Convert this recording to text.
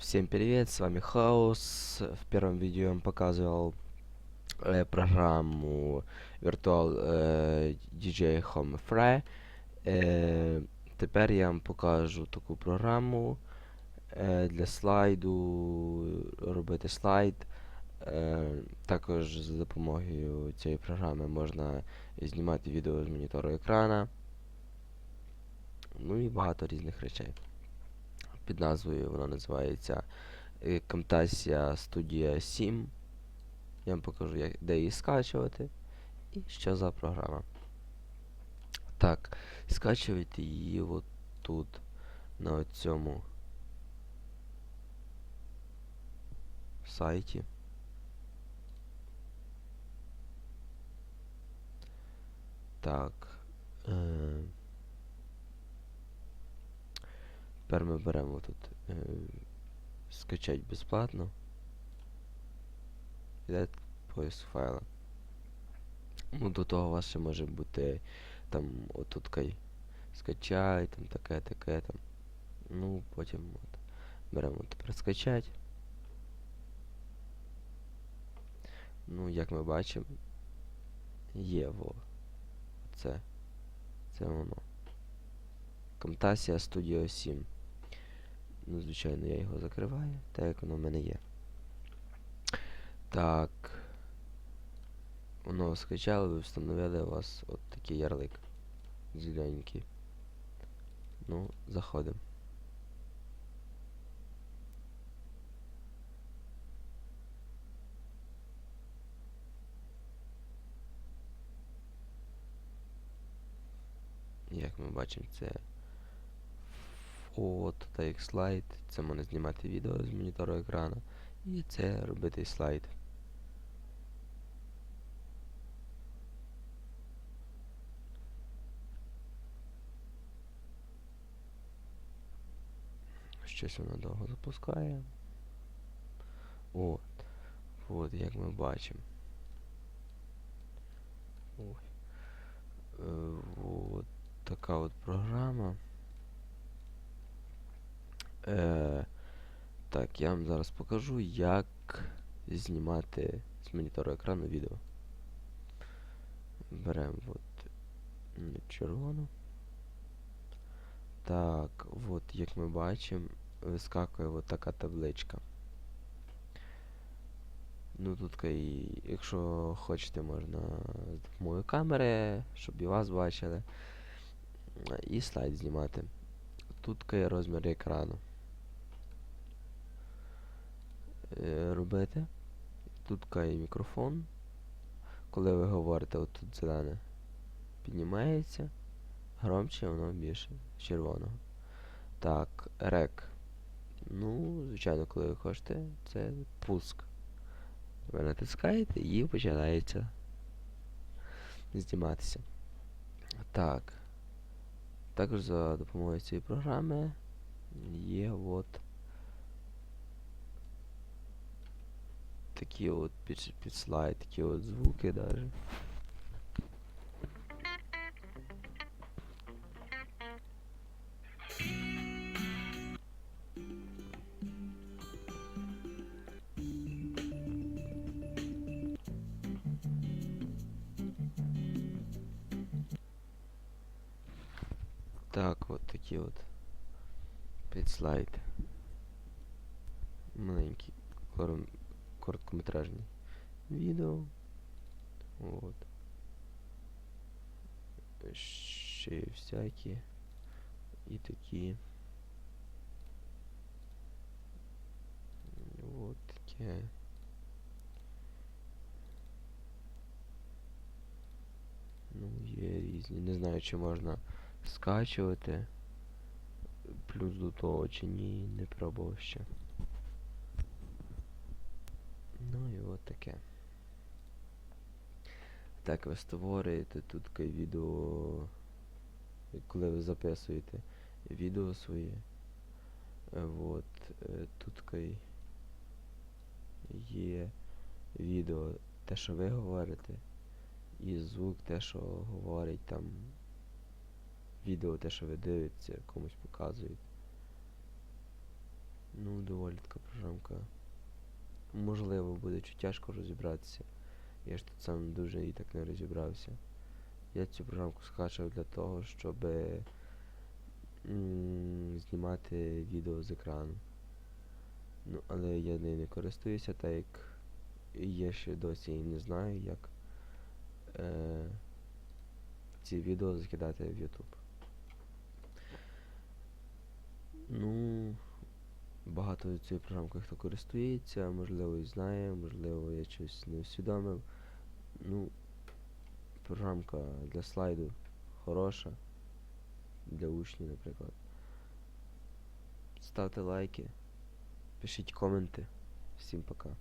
Всем привет, с вами Хаос. В первом видео я вам показывал э, программу Virtual э, DJ Home Free. Е, тепер я вам покажу таку програму е, для слайду, робити слайд. Е, також за допомогою цієї програми можна знімати відео з монітору екрана. Ну і багато різних речей під назвою вона називається Camtasia Studio 7. Я вам покажу, як, де її скачувати і що за програма. Так, скачуйте її от тут, на цьому сайті. Так. Е Тепер ми беремо тут е, скачать безплатно. Іде поиск файла. Ну, до того у вас ще може бути там отут кай скачай, там таке, таке там. Ну, потім от, беремо тепер скачать. Ну, як ми бачимо, є во. Це. Це воно. Camtasia Studio 7. Ну, звичайно, я його закриваю, так як воно в мене є. Так. Воно скачало, ви встановили у вас от такий ярлик. Зелененький. Ну, заходимо. Як ми бачимо, це от, та як слайд. Це можна знімати відео з монітору екрану. І це робити слайд. Щось воно довго запускає. От. От, як ми бачимо. Ой. Е, от така от програма. Е, Так, я вам зараз покажу, як знімати з монітору екрану відео. Беремо от червону. Так, от як ми бачимо, вискакує от така табличка. Ну тут, і, якщо хочете, можна з допомогою камери, щоб і вас бачили. І слайд знімати. Тут є розмір екрану. Е, робити. Тут є мікрофон. Коли ви говорите, отут зелене піднімається, громче воно більше червоного. Так, рек. Ну, звичайно, коли ви хочете, це пуск. Ви натискаєте і починається зніматися. Так. Також за допомогою цієї програми є от такі от під, під слайд, звуки даже. Так, от такі от під слайд. Маленький короткометражні відео. От. Ще всякі і такі. От таке. Ну, є різні. Не знаю, чи можна скачувати. Плюс до того чи ні, не пробував ще. Ну і от таке. Так, ви створюєте тут відео, коли ви записуєте відео своє. От, е, тут є відео, те, що ви говорите, і звук, те, що говорить там відео, те, що ви дивитеся, комусь показуєте. Ну, доволі така програмка. Можливо, буде чуть тяжко розібратися. Я ж тут сам дуже і так не розібрався. Я цю програмку скачав для того, щоб знімати відео з екрану. Ну, але я нею не користуюся, так як я ще досі і не знаю, як е, ці відео закидати в YouTube. Ну, багато цією програмкою хто користується, можливо і знає, можливо я щось не усвідомив. Ну, програмка для слайду хороша. Для учнів, наприклад. Ставте лайки, пишіть коменти. Всім пока.